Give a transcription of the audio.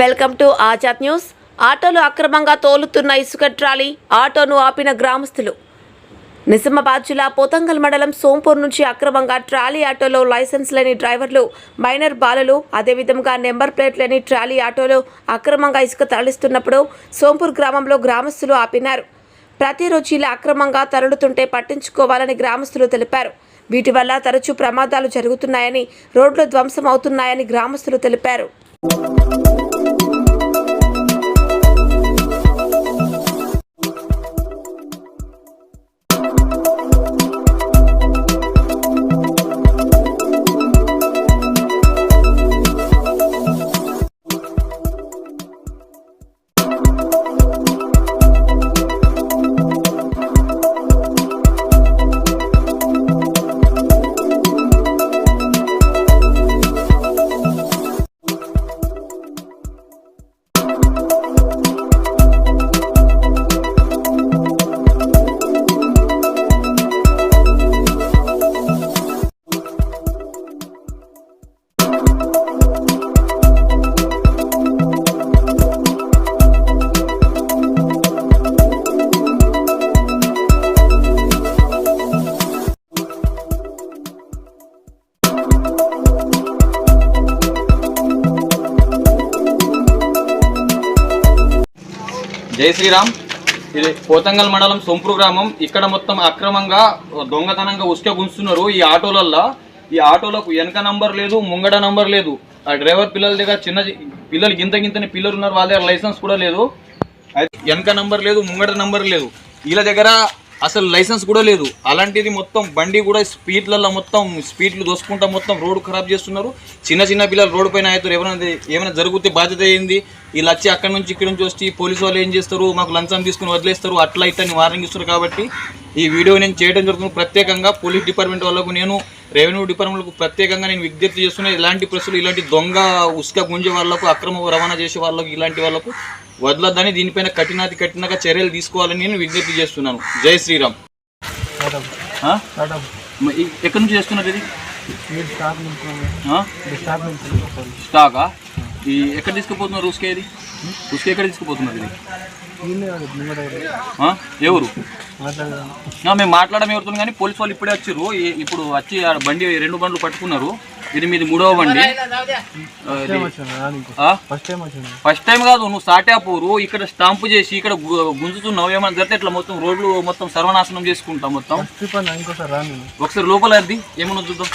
Welcome to Azad news. ఆటోలు అక్రమంగా తోలుతున్న ఇసుక ట్రాలీ ఆటోను ఆపిన గ్రామస్తులు. నిజామాబాద్ జిల్లా పోతంగల్ మండలం సోంపూర్ నుంచి అక్రమంగా ట్రాలీ ఆటోలో లైసెన్స్ లేని డ్రైవర్లు మైనర్ బాలలు అదేవిధంగా నెంబర్ ప్లేట్ లేని ట్రాలీ ఆటోలో అక్రమంగా ఇసుక తరలిస్తున్నప్పుడు సోంపూర్ గ్రామంలో గ్రామస్తులు ఆపినారు. ప్రతిరోజు ఇలా అక్రమంగా తరలుతుంటే పట్టించుకోవాలని గ్రామస్తులు తెలిపారు. వీటి వల్ల తరచూ ప్రమాదాలు జరుగుతున్నాయని రోడ్లు ధ్వంసం అవుతున్నాయని గ్రామస్తులు తెలిపారు. జై శ్రీరామ్. ఇది పోతంగల్ మండలం సొంపురు గ్రామం. ఇక్కడ మొత్తం అక్రమంగా దొంగతనంగా ఉసుక గుంచుతున్నారు ఈ ఆటోలల్లో. ఈ ఆటోలకు వెనక నంబర్ లేదు ముంగడ నంబర్ లేదు. ఆ డ్రైవర్ పిల్లల దగ్గర చిన్న పిల్లలు గింత గింతని పిల్లలు ఉన్నారు వాళ్ళ దగ్గర లైసెన్స్ కూడా లేదు. వెనక నంబర్ లేదు ముంగడ నంబర్ లేదు. వీళ్ళ దగ్గర అసలు లైసెన్స్ కూడా లేదు. అలాంటిది మొత్తం బండి కూడా స్పీడ్లలో మొత్తం స్పీడ్లు దోసుకుంటా మొత్తం రోడ్డు ఖరాబ్ చేస్తున్నారు. చిన్న చిన్న పిల్లలు రోడ్డు పైన అవుతారు ఏమైనా ఏమైనా జరిగితే బాధ్యత ఏంది? వీళ్ళు వచ్చి అక్కడి నుంచి ఇక్కడి నుంచి వచ్చి పోలీసు వాళ్ళు ఏం చేస్తారు? మాకు లంచం తీసుకుని వదిలేస్తారు. అట్లా ఇట్లా అని వార్నింగ్ ఇస్తారు కాబట్టి ఈ వీడియో నేను చేయడం జరుగుతుంది. ప్రత్యేకంగా పోలీస్ డిపార్ట్మెంట్ వాళ్ళకు నేను రెవెన్యూ డిపార్ట్మెంట్కు ప్రత్యేకంగా నేను విజ్ఞప్తి చేస్తున్నా ఇలాంటి ప్రశ్నలు ఇలాంటి దొంగ ఉసుక గుంజే వాళ్ళకు అక్రమ రవాణా చేసే వాళ్ళకు ఇలాంటి వాళ్ళకు వదలొద్దని దీనిపైన కఠినాతి కఠినంగా చర్యలు తీసుకోవాలని నేను విజ్ఞప్తి చేస్తున్నాను. జై శ్రీరామ్. ఎక్కడి నుంచి చేస్తున్నారు ఇది? స్టాకా ఎక్కడ తీసుకుపోతున్నారు ఉసుక ఇది? ఉసుక ఎక్కడ తీసుకుపోతున్నారు ఇది? ఎవరు? ఆ, మేము మాట్లాడడం ఎవరుతుంది కానీ పోలీసు వాళ్ళు ఇప్పుడే వచ్చారు ఇప్పుడు వచ్చి బండి రెండు బండ్లు పట్టుకున్నారు. ఇది మీది మూడవ బండి? ఫస్ట్ టైం వచ్చింది ఫస్ట్ టైం కాదు నువ్వు సాటాపూరు ఇక్కడ స్టాంపు చేసి ఇక్కడ గుంజుతున్నావు. ఏమన్నా జరిగితే ఇట్లా మొత్తం రోడ్లు మొత్తం సర్వనాశనం చేసుకుంటాం మొత్తం. ఒకసారి లోపల అది ఏమన్నా చూద్దాం.